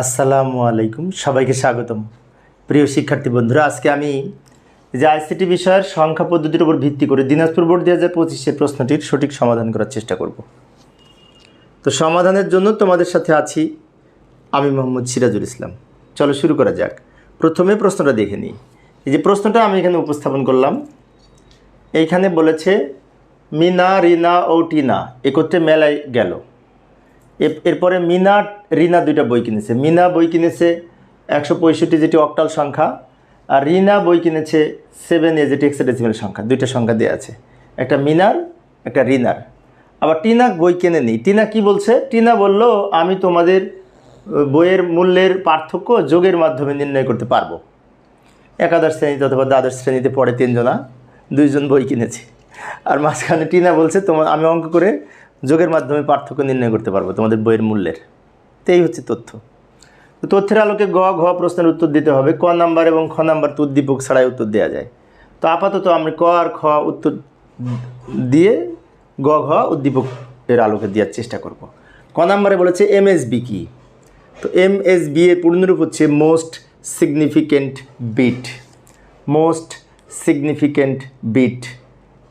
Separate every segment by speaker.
Speaker 1: আসসালামু আলাইকুম, সবাইকে স্বাগতম। প্রিয় শিক্ষার্থী বন্ধুরা, আজকে আমি যে আইসিটি বিষয়ের সংখ্যা পদ্ধতির উপর ভিত্তি করে দিনাজপুর বোর্ড দুই হাজার পঁচিশের প্রশ্নটির সঠিক সমাধান করার চেষ্টা করব। তো সমাধানের জন্য তোমাদের সাথে আছি আমি মোহাম্মদ সিরাজুল ইসলাম। চলো শুরু করা যাক। প্রথমে প্রশ্নটা দেখে নিই। এই যে প্রশ্নটা আমি এখানে উপস্থাপন করলাম। এইখানে বলেছে, মিনা, রিনা ও টিনা একত্রে মেলায় গেল। এরপরে মিনা, রিনা দুইটা বই কিনেছে। মিনা বই কিনেছে একশো পঁয়ষট্টি যেটি অক্টাল সংখ্যা, আর রিনা বই কিনেছে সেভেন এ যেটি এক্সেডেসিমেল সংখ্যা। দুইটা সংখ্যা দেওয়া আছে। একটা মিনার, একটা রিনার। আবার টিনা বই কেনে নি টিনা কি বলছে? টিনা বলল, আমি তোমাদের বইয়ের মূল্যের পার্থক্য যোগের মাধ্যমে নির্ণয় করতে পারব। একাদশ শ্রেণীতে অথবা দ্বাদশ শ্রেণীতে পড়ে তিনজনা, দুইজন বই কিনেছে। আর মাঝখানে টিনা বলছে তোমার আমি অঙ্ক করে যোগের মাধ্যমে পার্থক্য নির্ণয় করতে পারব তোমাদের বইয়ের মূল্যের। তো এই হচ্ছে তথ্য। তো তথ্যের আলোকে গ, ঘ প্রশ্নের উত্তর দিতে হবে। ক নাম্বার এবং খ নাম্বার তো উদ্দীপক ছাড়াই উত্তর দেওয়া যায়। তো আপাতত আমরা ক আর খ উত্তর দিয়ে গ, ঘ উদ্দীপক এর আলোকে দেওয়ার চেষ্টা করব। ক নাম্বারে বলেছে এমএসবি কি? তো এম এস বি এর পূর্ণরূপ হচ্ছে most significant bit. Most significant bit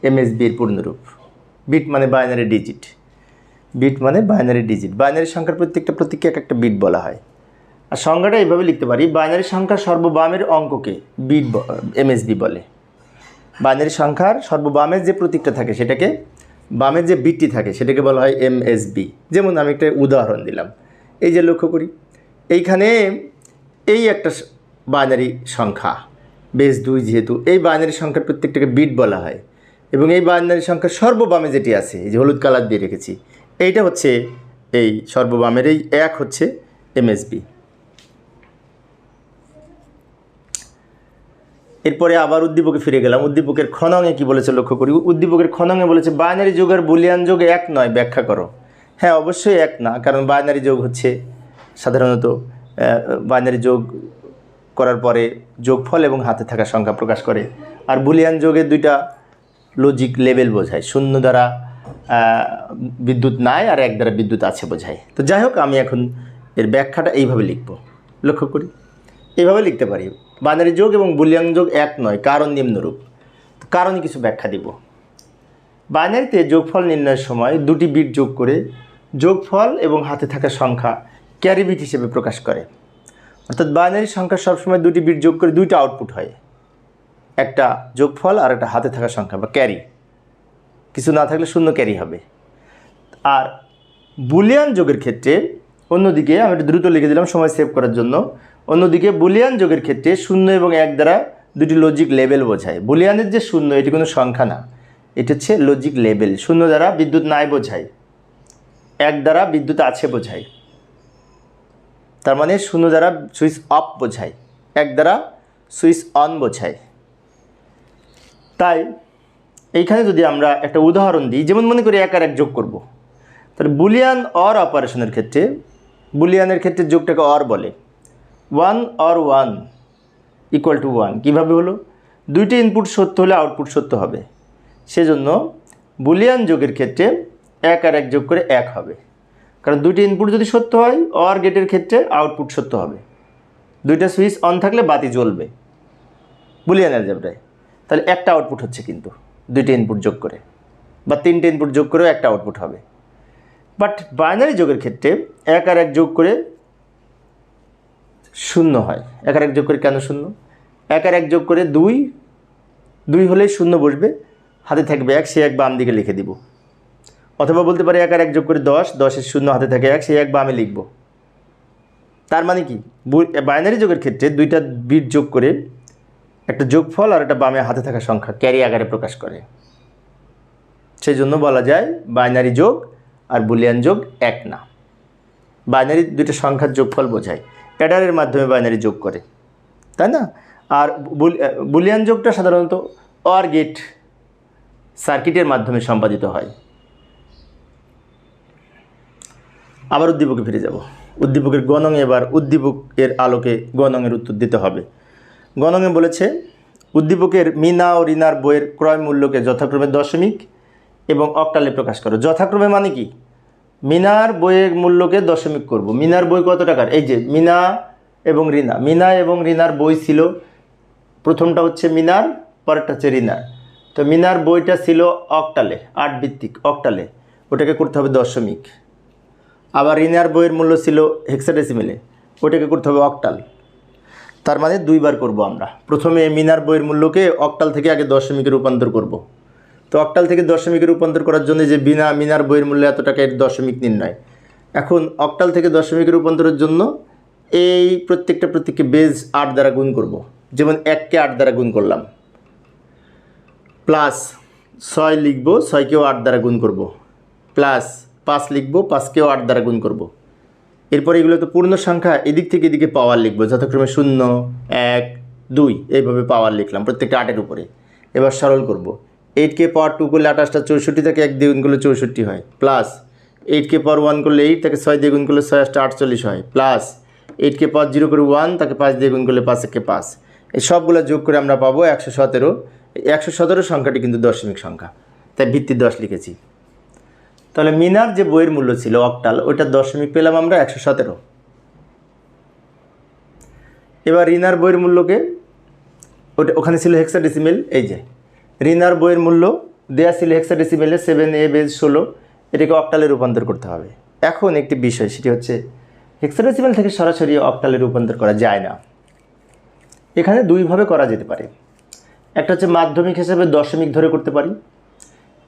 Speaker 1: M S B এর পূর্ণরূপ। বিট মানে বাইনারি ডিজিট। বিট মানে বাইনারি ডিজিট। বাইনারি সংখ্যার প্রত্যেকটা প্রতীককে এক একটা বিট বলা হয়। আর সংখ্যাটা এইভাবে লিখতে পারি, বাইনারি সংখ্যার সর্ববামের অঙ্ককে বিট এমএসবি বলে। বাইনারি সংখ্যার সর্ববামের যে প্রতীকটা থাকে, সেটাকে বামের যে বিটটি থাকে, সেটাকে বলা হয় এমএসবি। যেমন আমি একটা উদাহরণ দিলাম। এই যে লক্ষ্য করি, এইখানে এই একটা বাইনারি সংখ্যা, বেশ দুই যেহেতু, এই বাইনারি সংখ্যার প্রত্যেকটাকে বিট বলা হয়। এবং এই বাইনারি সংখ্যার সর্ববামে যেটি আছে, এই যে হলুদ কালার দিয়ে রেখেছি এইটা হচ্ছে এই সর্ববামের এই এক হচ্ছে এমএসবি। এরপরে আবার উদ্দীপকে ফিরে গেলাম। উদ্দীপকের খনঙে কি বলেছে লক্ষ্য করি? উদ্দীপকের খনঙে বলেছে, বাইনারি যোগ আর বুলিয়ান যোগ এক নয়, ব্যাখ্যা করো। হ্যাঁ অবশ্যই এক না, কারণ বাইনারি যোগ হচ্ছে সাধারণত বাইনারি যোগ করার পরে যোগফল এবং হাতে থাকা সংখ্যা প্রকাশ করে। আর বুলিয়ান যোগের দুইটা লজিক লেভেল বোঝায়। শূন্য দ্বারা বিদ্যুৎ নাই আর এক দ্বারা বিদ্যুৎ আছে বোঝায় তো যাই হোক, আমি এখন এর ব্যাখ্যাটা এইভাবে লিখব। লক্ষ্য করি। এইভাবে লিখতে পারি। বাইনারি যোগ এবং বুলিয়ান যোগ এক নয়, কারণ নিম্নরূপ। কারণে কিছু ব্যাখ্যা দিব। বাইনারিতে যোগফল নির্ণয়ের সময় দুটি বিট যোগ করে যোগফল এবং হাতে থাকা সংখ্যা ক্যারি বিট হিসেবে প্রকাশ করে। অর্থাৎ বাইনারি সংখ্যা সবসময় দুটি বিট যোগ করে দুইটা আউটপুট হয়। একটা যোগফল আর একটা হাতে থাকা সংখ্যা বা ক্যারি। কিছু না থাকলে শূন্য ক্যারি হবে। আর বুলিয়ান যোগের ক্ষেত্রে অন্যদিকে আমি একটু দ্রুত লিখে দিলাম, সময় সেভ করার জন্য। অন্যদিকে বুলিয়ান যোগের ক্ষেত্রে শূন্য এবং এক দ্বারা দুটি লজিক লেভেল বোঝায়। বুলিয়ানের যে শূন্য, এটি কোনো সংখ্যা না, এটি হচ্ছে লজিক লেভেল শূন্য দ্বারা বিদ্যুৎ নাই বোঝায়, এক দ্বারা বিদ্যুৎ আছে বোঝায়। তার মানে শূন্য দ্বারা সুইচ অফ বোঝায়, এক দ্বারা সুইচ অন বোঝায়। তাই এইখানে যদি আমরা একটা উদাহরণ দিই, যেমন মনে করি এক আর এক যোগ করব। তাহলে বুলিয়ান অর অপারেশনের ক্ষেত্রে, বুলিয়ানের ক্ষেত্রে যোগটাকে অর বলে। One or one equal to one কীভাবে হলো? দুইটি ইনপুট সত্য হলে আউটপুট সত্য হবে। সেজন্য বুলিয়ান যোগের ক্ষেত্রে এক আর এক যোগ করে এক হবে। কারণ দুইটি ইনপুট যদি সত্য হয় অর গেটের ক্ষেত্রে আউটপুট সত্য হবে। দুইটা সুইচ অন থাকলে বাতি জ্বলবে। বুলিয়ান অ্যালজেব্রায় তাহলে একটা আউটপুট হচ্ছে কিন্তু। দুইটা ইনপুট যোগ করে বা তিনটে ইনপুট যোগ করেও একটা আউটপুট হবে। বাট বাইনারি যোগের ক্ষেত্রে এক আর এক যোগ করে শূন্য হয়। এক আর এক যোগ করে কেন শূন্য? এক আর এক যোগ করে দুই দুই হলেই শূন্য বসবে, হাতে থাকবে এক, সে এক বাম দিকে লিখে দিব। অথবা বলতে পারে এক আর এক যোগ করে দশ, দশের শূন্য হাতে থাকে এক, সে এক বামে লিখব। তার মানে কি? বাইনারি যোগের ক্ষেত্রে দুইটা বিট যোগ করে একটা যোগফল আর একটা বামে হাতে থাকা সংখ্যা ক্যারি আকারে প্রকাশ করে। সেই জন্য বলা যায় বাইনারি যোগ আর বুলিয়ান যোগ এক না। বাইনারি দুইটা সংখ্যার যোগফল বোঝায়। অ্যাডারের মাধ্যমে বাইনারি যোগ করে। তাই না? আর বুল- বুলিয়ান যোগটা সাধারণত অর গেট সার্কিটের মাধ্যমে সম্পাদিত হয়। আবার উদ্দীপকে ফিরে যাব। উদ্দীপকের গণং এবার উদ্দীপকের আলোকে গণংয়ের উত্তর দিতে হবে। গণংয়ে বলেছে, উদ্দীপকের মিনা ও রিনার বইয়ের ক্রয় মূল্যকে যথাক্রমে দশমিক এবং অক্টালে প্রকাশ করো। যথাক্রমে মানে কি? মিনার বইয়ের মূল্যকে দশমিক করব। মিনার বই কত টাকার? এই যে, মিনা এবং রিনা। মিনা এবং রিনার বই ছিল, প্রথমটা হচ্ছে মিনার, পরেরটা হচ্ছে রিনার। তো মিনার বইটা ছিল অক্টালে আট ভিত্তিক অক্টালে। ওটাকে করতে হবে দশমিক। আবার রিনার বইয়ের মূল্য ছিল হেক্সাডেসিমেলে, ওটাকে করতে হবে অক্টাল। তার মানে দুইবার করব আমরা। প্রথমে মিনার বইয়ের মূল্যকে অক্টাল থেকে আগে দশমিকে রূপান্তর করব। তো অক্টাল থেকে দশমিকে রূপান্তর করার জন্য যে বিনা মিনার বইয়ের মূল্য এত টাকা এর দশমিক নির্ণয়। এখন অক্টাল থেকে দশমিকে রূপান্তরের জন্য এই প্রত্যেকটা প্রত্যেককে বেজ আট দ্বারা গুণ করব। যেমন এককে আট দ্বারা গুণ করলাম। প্লাস ছয় লিখব, ছয়কেও আট দ্বারা গুণ করব। প্লাস পাঁচ লিখব, পাঁচকেও আট দ্বারা গুণ করব। এরপর এগুলো তো পূর্ণ সংখ্যা এদিক থেকে এদিকে পাওয়ার লিখব, যথাক্রমে শূন্য, এক, দুই, এইভাবে পাওয়ার লিখলাম প্রত্যেকটা আটের উপরে। এবার সরল করব। এইটকে পাওয়ার টু করলে আঠাশটা চৌষট্টি থেকে এক দ্বিগুণ করলে চৌষট্টি হয় প্লাস এইটকে পাওয়ার ওয়ান করলে এইট তাকে ছয় দ্বিগুণ করলে ছয় আটটা আটচল্লিশ হয় প্লাস এইটকে পাওয়ার জিরো করে ওয়ান তাকে পাঁচ দ্বিগুণ করলে পাঁচ একে পাঁচ। এই সবগুলো যোগ করে আমরা পাবো একশো সতেরো। একশো সতেরো সংখ্যাটি কিন্তু দশমিক সংখ্যা, তাই ভিত্তি দশ লিখেছি। তাহলে মিনার যে বইয়ের মূল্য ছিল অক্টাল, ওইটা দশমিক পেলাম আমরা একশো সতেরো। এবার রিনার বইয়ের মূল্যকে, ওটা ওখানে ছিল হেক্সাডেসিমেল এই যে। রিনার বইয়ের মূল্য, দেয়া ছিল হেক্সাডেসিমেলে সেভেন এ বেজ ষোলো, এটাকে অক্টালে রূপান্তর করতে হবে। এখন একটি বিষয়, সেটি হচ্ছে হেক্সাডেসিমেল থেকে সরাসরি অক্টালে রূপান্তর করা যায় না। এখানে দুইভাবে করা যেতে পারে। একটা হচ্ছে মাধ্যমিক হিসেবে দশমিক ধরে করতে পারি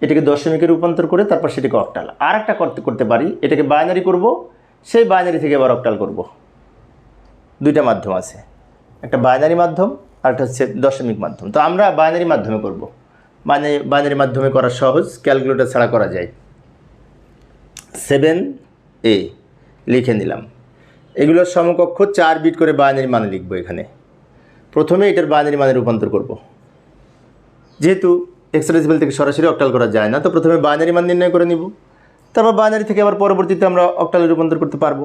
Speaker 1: এটাকে দশমিকে রূপান্তর করে তারপর সেটাকে অক্টাল আর একটা করতে করতে পারি, এটাকে বাইনারি করব, সেই বাইনারি থেকে আবার অক্টাল করব। দুইটা মাধ্যম আছে। একটা বাইনারি মাধ্যম, আর একটা হচ্ছে দশমিক মাধ্যম। তো আমরা বাইনারি মাধ্যমে করব। মানে বাইনারি মাধ্যমে করা সহজ ক্যালকুলেটর ছাড়া করা যায়। সেভেন এ লিখে নিলাম। এগুলোর সমকক্ষ, চার বিট করে বাইনারি মানে লিখব এখানে। প্রথমে এটার বাইনারি মানে রূপান্তর করব। যেহেতু এক্সরেসিবল থেকে সরাসরি অক্টাল করা যায় না। তো প্রথমে বাইনারি মান নির্ণয় করে নিব। তারপর বাইনারি থেকে আবার পরবর্তীতে আমরা অক্টালে রূপান্তর করতে পারব।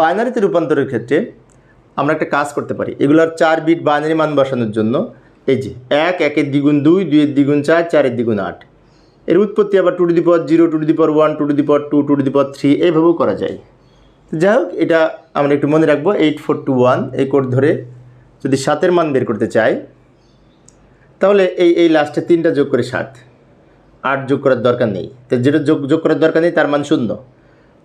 Speaker 1: বাইনারিতে রূপান্তরের ক্ষেত্রে আমরা একটা কাজ করতে পারি। এগুলোর চার বিট বাইনারি মান বসানোর জন্য এই যে এক, একের দ্বিগুণ দুই, দুইয়ের দ্বিগুণ চার, চারের দ্বিগুণ আট। এর উৎপত্তি আবার two to the zero two to the one two to the two two to the three এইভাবেও করা যায়। যাই হোক, এটা আমরা একটু মনে রাখব এইট ফোর টু ওয়ান এই কোড ধরে যদি সাতের মান বের করতে চাই তাহলে এই এই লাস্টে তিনটা যোগ করে সাত। আট যোগ করার দরকার নেই। তো যেটা যোগ যোগ করার দরকার নেই, তার মান শূন্য।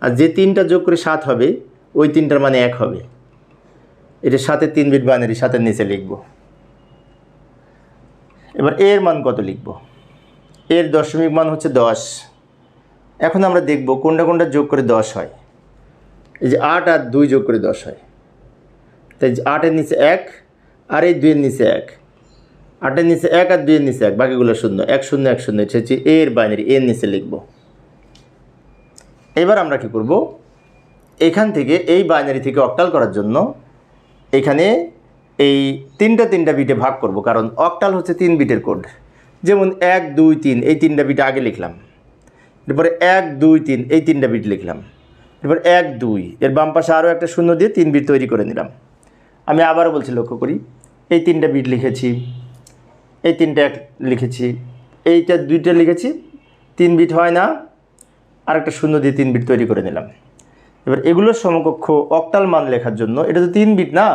Speaker 1: আর যে তিনটা যোগ করে সাত হবে, ওই তিনটার মানে এক হবে। এটা সাতের তিন বিট বাইনারি সাতের নিচে লিখব। এবার এর মান কত লিখব? এর দশমিক মান হচ্ছে দশ। এখন আমরা দেখব কোনটা কোনটা যোগ করে দশ হয়। এই যে আট আর দুই যোগ করে দশ হয়। তাই আটের নিচে এক, আর এই দুইয়ের নিচে এক। আটের নিচে এক আর দুইয়ের নিচে এক, বাকিগুলো শূন্য। এক শূন্য এক শূন্য এটা হচ্ছে এর বাইনারি, এর নিচে লিখব। এবার আমরা কি করব? এখান থেকে এই বাইনারি থেকে অক্টাল করার জন্য এখানে এই তিনটা তিনটা বিটে ভাগ করব, কারণ অক্টাল হচ্ছে তিন বিটের কোড। যেমন এক, দুই, তিন, এই তিনটা বিট আগে লিখলাম। এরপরে এক, দুই, তিন, এই তিনটা বিট লিখলাম। এরপর এক, দুই, এর বাম পাশে আরও একটা শূন্য দিয়ে তিন বিট তৈরি করে নিলাম। আমি আবারও বলছি লক্ষ্য করি, এই তিনটা বিট লিখেছি। এই তিনটা এক লিখেছি। এইটা দুইটা লিখেছি, তিন বিট হয় না। আর একটা শূন্য দিয়ে তিন বিট তৈরি করে নিলাম। এবার এগুলোর সমকক্ষ অক্টাল মান লেখার জন্য, এটা তো তিন বিট না,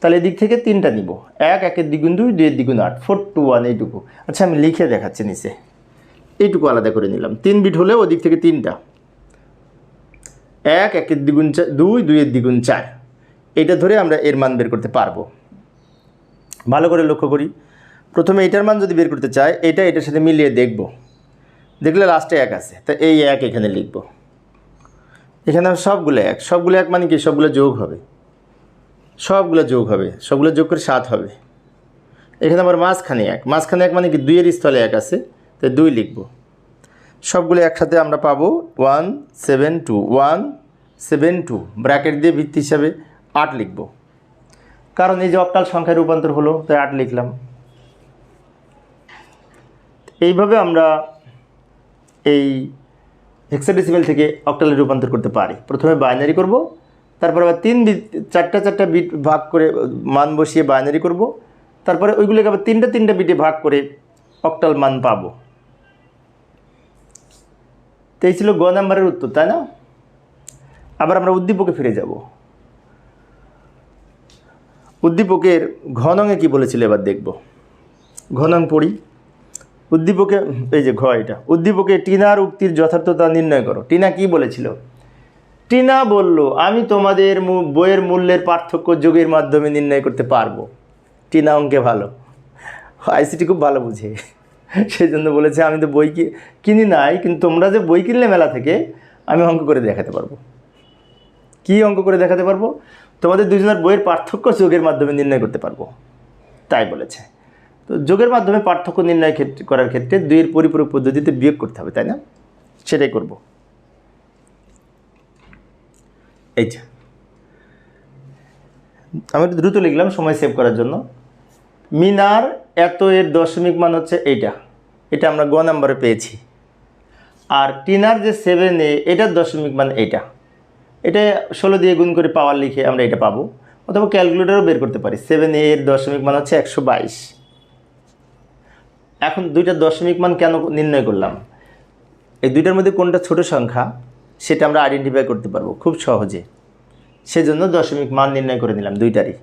Speaker 1: তাহলে এদিক থেকে তিনটা নিব। এক, একের দ্বিগুণ দুই, দুইয়ের দ্বিগুণ আট, ফোর, টু, ওয়ান, এইটুকু। আচ্ছা আমি লিখে দেখাচ্ছি নিচে। এইটুকু আলাদা করে নিলাম। তিন বিট হলে ওদিক থেকে তিনটা। এক, একের দ্বিগুণ চার দুই, দুইয়ের দ্বিগুণ চার। এটা ধরে আমরা এর মান বের করতে পারব। ভালো করে লক্ষ্য করি। প্রথমে এটার মান যদি বের করতে চাই, এটা এটার সাথে মিলিয়ে দেখব। দেখলে লাস্টে এক আছে, তা এই এক এখানে লিখব। এখানে সবগুলো এক সবগুলো এক মানে কি? সবগুলো যোগ হবে। সবগুলো যোগ হবে, সবগুলো যোগ করে সাত হবে। এখানে আবার মাঝখানে এক মাঝখানে এক মানে কি? দুইয়ের স্থলে এক আছে তাই দুই লিখব। সবগুলো একসাথে আমরা পাবো one seven two one seven two bracket দিয়ে ভিত্তি হিসাবে আট লিখব। কারণ এই যে অক্টাল সংখ্যায় রূপান্তর হলো, তাই আট লিখলাম। এইভাবে আমরা এই হেক্সাডেসিমেল থেকে অক্টালে রূপান্তর করতে পারি। প্রথমে বাইনারি করব, তারপর আবার তিন চারটা চারটা বিট ভাগ করে মান বসিয়ে বাইনারি করব, তারপরে ওইগুলোকে আবার তিনটা তিনটা বিটে ভাগ করে অক্টাল মান পাব। তো এই ছিল গ নাম্বারের উত্তর, তাই না? আবার আমরা উদ্দীপকে ফিরে যাব। উদ্দীপকের ঘনঙে কি বলেছিল এবার দেখব। ঘনং পড়ি। উদ্দীপকে, এই যে ঘ এটা, উদ্দীপকে টিনার উক্তির যথার্থতা নির্ণয় করো। টিনা কি বলেছিল? টিনা বলল, আমি তোমাদের বইয়ের মূল্যের পার্থক্য যোগের মাধ্যমে নির্ণয় করতে পারব। টিনা অঙ্কে ভালো। আইসিটি খুব ভালো বুঝে। সেই জন্য বলেছে, আমি তো বই কিনি নাই, কিন্তু তোমরা যে বই কিনলে মেলা থেকে, আমি অঙ্ক করে দেখাতে পারব। কি অঙ্ক করে দেখাতে পারব? তোমাদের দুজনের বইয়ের পার্থক্য যোগের মাধ্যমে নির্ণয় করতে পারব। তাই বলেছে। তো যোগের মাধ্যমে পার্থক্য নির্ণয় ক্ষেত্রে, করার ক্ষেত্রে দুইয়ের পরিপূরক পদ্ধতিতে বিয়োগ করতে হবে, তাই না? সেটাই করব। এই যে। আমি দ্রুত লিখলাম, সময় সেভ করার জন্য। মিনার এত এর দশমিক মান হচ্ছে এইটা। এটা আমরা গ নাম্বারে পেয়েছি। আর টিনার যে সেভেন এ, এটার দশমিক মান এইটা। এটা ষোলো দিয়ে গুণ করে পাওয়ার লিখে আমরা এটা পাবো। অথবা ক্যালকুলেটারও বের করতে পারি। সেভেন এর দশমিক মান হচ্ছে একশো বাইশ। এখন দুইটা দশমিক মান কেন নির্ণয় করলাম? এই দুইটার মধ্যে কোনটা ছোট সংখ্যা, সেটা আমরা আইডেন্টিফাই করতে পারব খুব সহজে। সেজন্য দশমিক মান নির্ণয় করে নিলাম দুইটারই।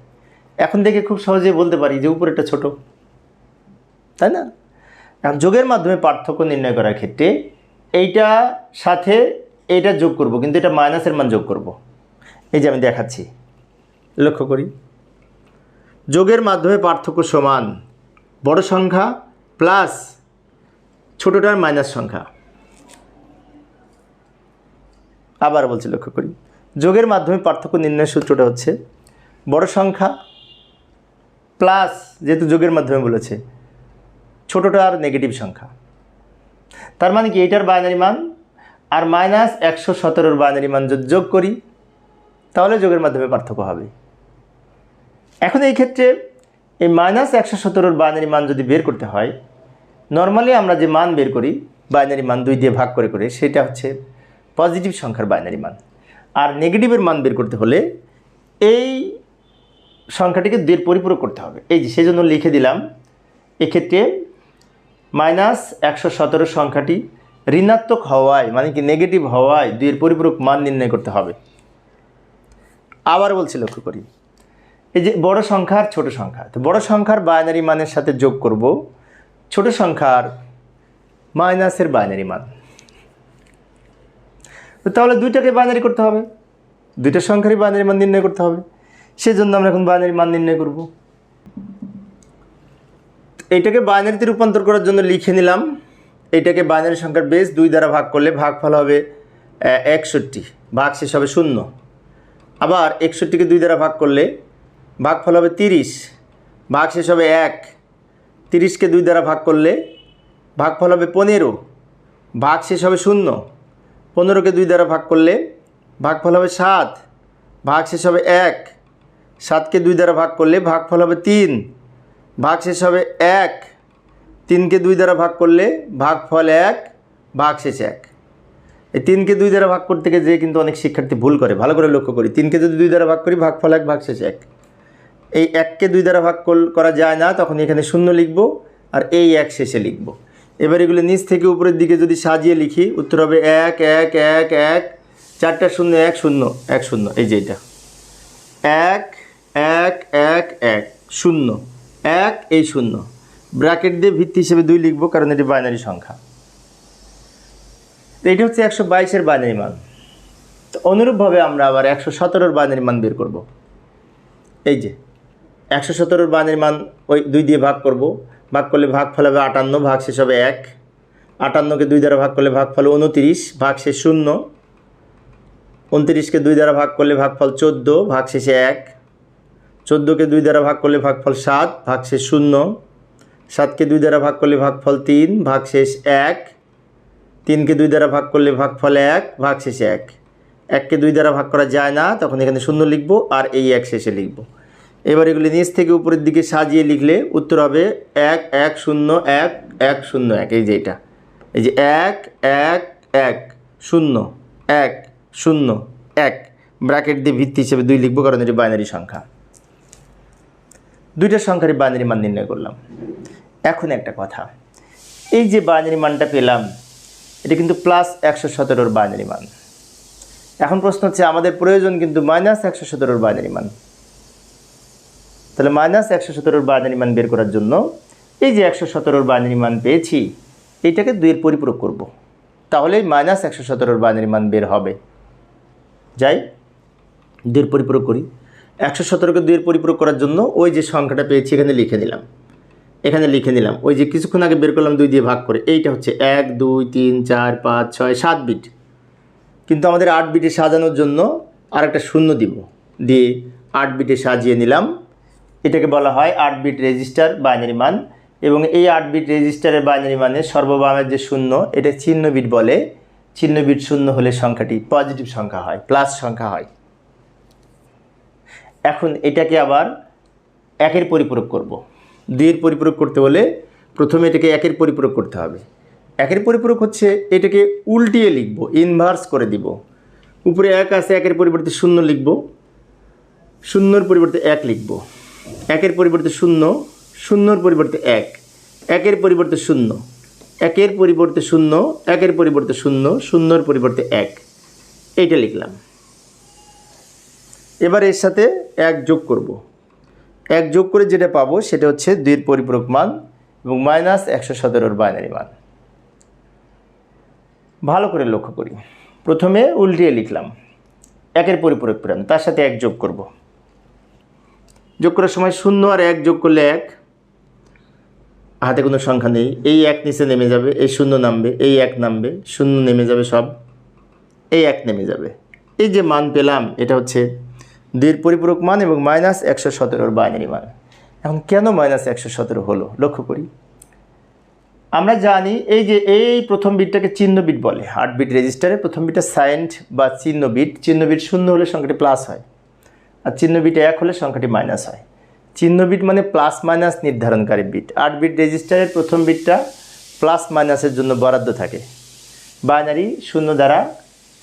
Speaker 1: এখন থেকে খুব সহজে বলতে পারি যে উপরেরটা ছোট। তাই না? এখন যোগের মাধ্যমে পার্থক্য নির্ণয় করার ক্ষেত্রে এইটা সাথে এইটা যোগ করব, কিন্তু এটা মাইনাসের মান যোগ করব। এই যে আমি দেখাচ্ছি। লক্ষ্য করি। যোগের মাধ্যমে পার্থক্য সমান বড় সংখ্যা প্লাস ছোটোটার মাইনাস সংখ্যা। আবার বলছি লক্ষ্য করি। যোগের মাধ্যমে পার্থক্য নির্ণয়ের সূত্রটা হচ্ছে বড় সংখ্যা প্লাস যেহেতু যোগের মাধ্যমে বলেছে, ছোটোটার নেগেটিভ সংখ্যা। তার মানে কি? এটার বাইনারি মান আর মাইনাস একশো সতেরোর বাইনারি মান যদি যোগ করি, তাহলে যোগের মাধ্যমে পার্থক্য হবে। এখন এই ক্ষেত্রে এই মাইনাস একশো সতেরোর বাইনারি মান যদি বের করতে হয় নর্মালি আমরা যে মান বের করি বাইনারি মান দুই দিয়ে ভাগ করে করে, সেটা হচ্ছে পজিটিভ সংখ্যার বাইনারি মান। আর নেগেটিভের মান বের করতে হলে এই সংখ্যাটিকে দুইয়ের পরিপূরক করতে হবে। এই যে সেজন্য লিখে দিলাম, এক্ষেত্রে মাইনাস একশো সতেরো সংখ্যাটি ঋণাত্মক হওয়ায় মানে কি নেগেটিভ হওয়ায় দুইয়ের পরিপূরক মান নির্ণয় করতে হবে। আবার বলছি, লক্ষ্য করি। এই যে, বড় সংখ্যা আর ছোট সংখ্যা। তো বড় সংখ্যার বাইনারি মানের সাথে যোগ করব। ছোট সংখ্যার মাইনাসের বাইনারি মান। তো তাহলে দুইটাকে বাইনারি করতে হবে। দুইটা সংখ্যারই বাইনারি মান নির্ণয় করতে হবে। সেজন্য আমরা এখন বাইনারি মান নির্ণয় করব। এইটাকে বাইনারিতে রূপান্তর করার জন্য লিখে নিলাম। এইটাকে বাইনারি সংখ্যার বেস দুই দ্বারা ভাগ করলে ভাগফল হবে একষট্টি। ভাগ শেষ হবে শূন্য। আবার একষট্টিকে দুই দ্বারা ভাগ করলে ভাগফল হবে তিরিশ। ভাগ শেষ হবে এক। তিরিশকে দুই দ্বারা ভাগ করলে ভাগফল হবে পনেরো, ভাগ শেষ হবে শূন্য। পনেরোকে দুই দ্বারা ভাগ করলে ভাগফল হবে সাত, ভাগ শেষ হবে এক। সাতকে দুই দ্বারা ভাগ করলে ভাগফল হবে তিন, ভাগ শেষ হবে এক। তিনকে দুই দ্বারা ভাগ করলে ভাগফল এক, ভাগ শেষ এক। এই তিনকে দুই দ্বারা ভাগ করতে গিয়ে যে কিন্তু অনেক শিক্ষার্থী ভুল করে, ভালো করে লক্ষ্য করি। তিনকে যদি দুই দ্বারা ভাগ করি, ভাগফল এক, ভাগ শেষ এক। এই এককে দুই দ্বারা ভাগ করা যায় না, তখন এখানে শূন্য লিখব আর এই এক শেষে লিখব। এবার এগুলো নিচ থেকে উপরের দিকে যদি সাজিয়ে লিখি, উত্তর হবে এক এক এক এক, চারটা শূন্য, এক শূন্য এক শূন্য, এই যে এটা। এক এক এক এক, শূন্য, এক, এই শূন্য। ব্র্যাকেট দিয়ে ভিত্তি হিসেবে দুই লিখব, কারণ এটি বাইনারি সংখ্যা। তো এটা হচ্ছে একশো বাইশের বাইনারি মান। তো অনুরূপভাবে আমরা আবার একশো সতেরোর বাইনারি মান বের করব। এই যে। একশো সতেরোর বাইনারি মান ওই দুই দিয়ে ভাগ করব। ভাগ করলে ভাগ ফল হবে আটান্ন, ভাগ শেষ হবে এক। আটান্নকে দুই দ্বারা ভাগ করলে ভাগ ফল উনতিরিশ, ভাগ শেষ শূন্য। উনতিরিশকে দুই দ্বারা ভাগ করলে ভাগফল চোদ্দ, ভাগ শেষে এক। চোদ্দোকে দুই দ্বারা ভাগ করলে ভাগফল সাত, ভাগ শেষ শূন্য। সাতকে দুই দ্বারা ভাগ করলে ভাগফল তিন, ভাগ শেষ এক। তিনকে দুই দ্বারা ভাগ করলে ভাগফল এক, ভাগ শেষে এক। এককে দুই দ্বারা ভাগ করা যায় না, তখন এখানে শূন্য লিখব আর এই এক শেষে লিখব। এবার এগুলি নিচ থেকে উপরের দিকে সাজিয়ে লিখলে উত্তর হবে এক এক, শূন্য, এক এক, শূন্য, এক, এই যে এটা। এই যে এক এক এক, শূন্য এক শূন্য, এক, ব্র্যাকেট দিয়ে ভিত্তি হিসেবে দুই লিখব কারণ এটি বাইনারি সংখ্যা। দুইটা সংখ্যারই বাইনারি মান নির্ণয় করলাম। এখন একটা কথা, এই যে বাইনারি মানটা পেলাম, এটা কিন্তু প্লাস একশো সতেরোর বাইনারি মান। এখন প্রশ্ন হচ্ছে, আমাদের প্রয়োজন কিন্তু মাইনাস একশো সতেরোর বাইনারি মান। তাহলে মাইনাস একশো সতেরোর বাইনারি মান বের করার জন্য এই যে একশো সতেরোর বাইনারি মান পেয়েছি, এইটাকে দুইয়ের পরিপূরক করব। তাহলে মাইনাস একশো সতেরোর বাইনারি মান বের হবে। যাই, দুইয়ের পরিপূরক করি। একশো সতেরোকে দুইয়ের পরিপূরক করার জন্য ওই যে সংখ্যাটা পেয়েছি, এখানে লিখে নিলাম। এখানে লিখে নিলাম। ওই যে কিছুক্ষণ আগে বের করলাম দুই দিয়ে ভাগ করে, এইটা হচ্ছে এক, দুই, তিন, চার, পাঁচ, ছয়, সাত বিট কিন্তু আমাদের আট বিটে সাজানোর জন্য আর একটা শূন্য দিব। দিয়ে আট বিটে সাজিয়ে নিলাম। এটাকে বলা হয় আট বিট রেজিস্টার বাইনারি মান এবং এই আট বিট রেজিস্টারের বাইনারি মানে সর্ববামের যে শূন্য, এটা চিহ্ন বিট বলে। চিহ্ন বিট শূন্য হলে সংখ্যাটি পজিটিভ সংখ্যা হয়, প্লাস সংখ্যা হয়। এখন এটাকে আবার একের পরিপূরক করব। দুইয়ের পরিপূরক করতে হলে প্রথমে এটাকে একের পরিপূরক করতে হবে। একের পরিপূরক হচ্ছে এটাকে উল্টিয়ে লিখব ইনভার্স করে দিব। উপরে এক আছে, একের পরিবর্তে শূন্য লিখব। শূন্যর পরিবর্তে এক লিখব। একের পরিবর্তে শূন্য, শূন্যর পরিবর্তে এক, একের পরিবর্তে শূন্য, একের পরিবর্তে শূন্য, একের পরিবর্তে শূন্য, শূন্যর পরিবর্তে এক। এইটা লিখলাম। এবার এর সাথে এক যোগ করব। এক যোগ করে যেটা পাবো সেটা হচ্ছে দুইয়ের পরিপূরক মান এবং মাইনাস একশো সতেরোর বাইনারি মান। ভালো করে লক্ষ্য করি। প্রথমে উল্টিয়ে লিখলাম। একের পরিপূরক পেলাম তার সাথে এক যোগ করব। যোগ করার সময় শূন্য আর এক যোগ করলে এক। হাতে কোনো সংখ্যা নেই। এই এক নিচে নেমে যাবে, এই শূন্য নামবে, এই এক নামবে, শূন্য নেমে যাবে সব। এই এক নেমে যাবে। এই যে মান পেলাম, এটা হচ্ছে দুইয়ের পরিপূরক মান এবং মাইনাস একশো সতেরোর বাইনারি মান। এখন কেন মাইনাস একশো সতেরো হলো? লক্ষ্য করি। আমরা জানি এই যে এই প্রথম বিটটাকে চিহ্ন বিট বলে। আট বিট রেজিস্টারে প্রথম বিটটা সাইন্ড বা চিহ্ন বিট। চিহ্ন বিট শূন্য হলে সংখ্যাটি প্লাস হয়। আর চিহ্ন বিট এক হলে সংখ্যাটি মাইনাস হয়। চিহ্ন বিট মানে প্লাস মাইনাস নির্ধারণকারী বিট। আট বিট রেজিস্টারের প্রথম বিটটা প্লাস মাইনাসের জন্য বরাদ্দ থাকে। বাইনারি শূন্য দ্বারা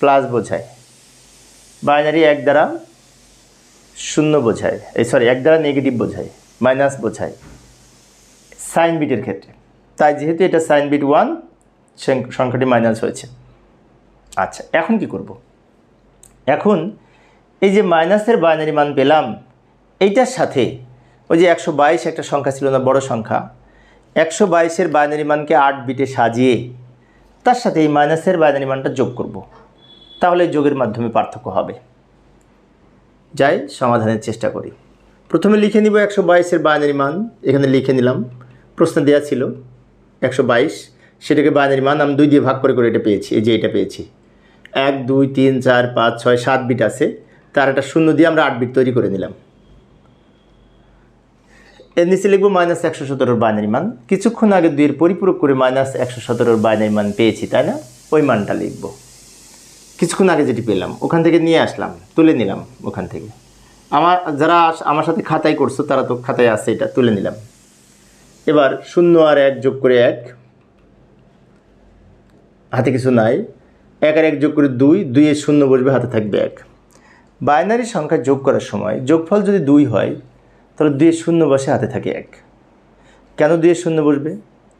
Speaker 1: প্লাস বোঝায়। বাইনারি এক দ্বারা শূন্য বোঝায়। এই সরি এক দ্বারা নেগেটিভ বোঝায়। মাইনাস বোঝায়। সাইন বিটের ক্ষেত্রে। তাই যেহেতু এটা সাইন বিট ওয়ান সংখ্যাটি মাইনাস হয়েছে। আচ্ছা এখন কি করব? এখন এই যে মাইনাসের বাইনারি মান পেলাম, এইটার সাথে ওই যে একশো বাইশ একটা সংখ্যা ছিল না, বড় সংখ্যা, একশো বাইশের বাইনারি মানকে আট বিটে সাজিয়ে তার সাথে এই মাইনাসের বাইনারি মানটা যোগ করব। তাহলে যোগের মাধ্যমে পার্থক্য হবে। যাই, সমাধানের চেষ্টা করি। প্রথমে লিখে নিব একশো বাইশের বাইনারি মান, এখানে লিখে নিলাম। প্রশ্ন দেওয়া ছিল, একশো বাইশ, সেটাকে বাইনারি মান আমি দুই দিয়ে ভাগ করে করে এটা পেয়েছি, এই যে এটা পেয়েছি। এক, দুই, তিন, চার, পাঁচ, ছয়, সাত বিট আছে। তার একটা শূন্য দিয়ে আমরা আট বিট তৈরি করে নিলাম। এর নিচে লিখব মাইনাস একশো সতেরোর বাইনারি মান। কিছুক্ষণ আগে দুইয়ের পরিপূরক করে মাইনাস একশো সতেরোর বাইনারি মান পেয়েছি, তাই না? ওই মানটা লিখব। কিছুক্ষণ আগে যেটি পেলাম, ওখান থেকে নিয়ে আসলাম, তুলে নিলাম ওখান থেকে। আমার, যারা আমার সাথে খাতায় করছ, তারা তো খাতায় আছে এটা, তুলে নিলাম। এবার শূন্য আর এক যোগ করে এক। হাতে কিছু নাই। এক আর এক যোগ করে দুই দুইয়ের শূন্য বসবে, হাতে থাকবে এক। বাইনারি সংখ্যা যোগ করার সময় যোগফল যদি দুই হয়, তাহলে দুইয়ের শূন্য বসে হাতে থাকে এক। কেন দুইয়ের শূন্য বসবে?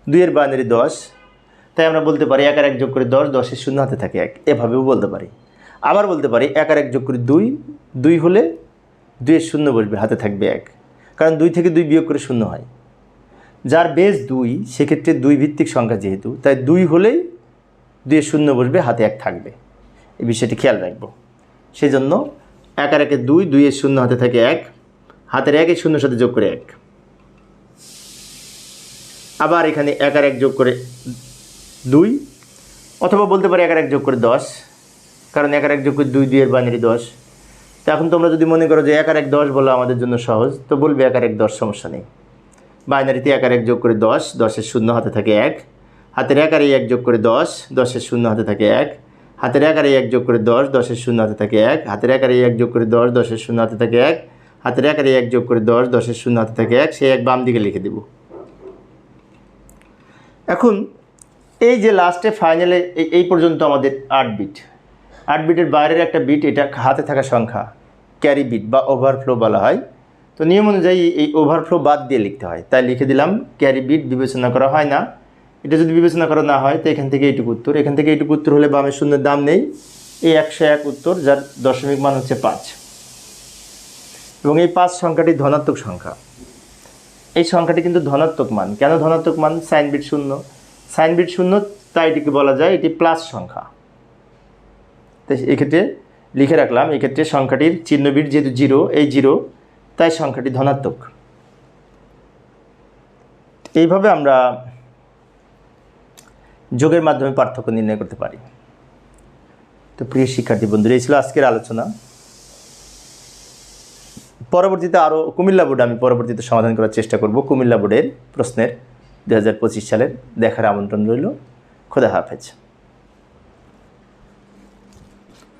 Speaker 1: দুইয়ের বাইনারি দশ, তাই আমরা বলতে পারি এক আর এক যোগ করে দশ, দশের শূন্য হাতে থাকে এক। এভাবেও বলতে পারি। আবার বলতে পারি এক আর এক যোগ করে দুই দুই হলে দুইয়ের শূন্য বসবে, হাতে থাকবে এক। কারণ দুই থেকে দুই বিয়োগ করে শূন্য হয়। যার বেস দুই, সেক্ষেত্রে দুই ভিত্তিক সংখ্যা যেহেতু, তাই দুই হলেই দুইয়ের শূন্য বসবে, হাতে এক থাকবে। এই বিষয়টি খেয়াল রাখব। সেই জন্য এক আর একে দুই দুইয়ের শূন্য হাতে থাকে এক। হাতের একের শূন্যর সাথে যোগ করে এক। আবার এখানে এক আর এক যোগ করে দুই, অথবা বলতে পারি এক আর এক যোগ করে দশ, কারণ এক আর এক যোগ করে দুই দুইয়ের বাইনারি দশ। তো এখন তোমরা যদি মনে করো যে এক আর এক দশ বলা আমাদের জন্য সহজ, তো বলবে এক আর এক দশ সমস্যা নেই। বাইনারিতে এক আর এক যোগ করে দশ, দশের শূন্য হাতে থাকে এক। হাতের এক আর এক যোগ করে দশ, দশের শূন্য হাতে থাকে এক। হাতের এক আর এক যোগ করে দশ, দশের শূন্য, হাতে থাকে এক। হাতের এক এক যোগ করে দশ, দশের শূন্য, হাতে থাকে এক। হাতের এক এক যোগ করে দশ, দশের শূন্য, হাতে থাকে এক। সেই এক বাম দিকে লিখে দেব। এখন এই যে লাস্টে ফাইনালে এই পর্যন্ত আমাদের আট বিট আট বিটের বাইরের একটা বিট এটা হাতে থাকা সংখ্যা ক্যারি বিট বা ওভারফ্লো বলা হয়। তো নিয়ম অনুযায়ী এই ওভারফ্লো বাদ দিয়ে লিখতে হয়। তাই লিখে দিলাম ক্যারি বিট বিবেচনা করা হয় না। এটা যদি বিবেচনা করা না হয়, তো এখান থেকে এইটুকু উত্তর। এখান থেকে এইটুকু উত্তর হলে বামের শূন্যের দাম নেই। এই একশো এক উত্তর, যার দশমিক মান হচ্ছে পাঁচ। এবং এই পাঁচ সংখ্যাটি ধনাত্মক সংখ্যা। এই সংখ্যাটি কিন্তু ধনাত্মক মান। কেন ধনাত্মক মান? সাইন বিট শূন্য। সাইন বিট শূন্য, তাই এটিকে বলা যায় এটি প্লাস সংখ্যা। তাই এক্ষেত্রে লিখে রাখলাম, এক্ষেত্রে সংখ্যাটির চিহ্ন বিট যেহেতু জিরো, এই জিরো, তাই সংখ্যাটি ধনাত্মক। এইভাবে আমরা যোগের মাধ্যমে পার্থক্য নির্ণয় করতে পারি। তো প্রিয় শিক্ষার্থী বন্ধুরা, এই ছিল আজকের আলোচনা। পরবর্তীতে আরও কুমিল্লা বোর্ডে আমি পরবর্তীতে সমাধান করার চেষ্টা করব কুমিল্লা বোর্ডের প্রশ্নের দু হাজার পঁচিশ সালের দেখার আমন্ত্রণ রইল। খোদা হাফেজ।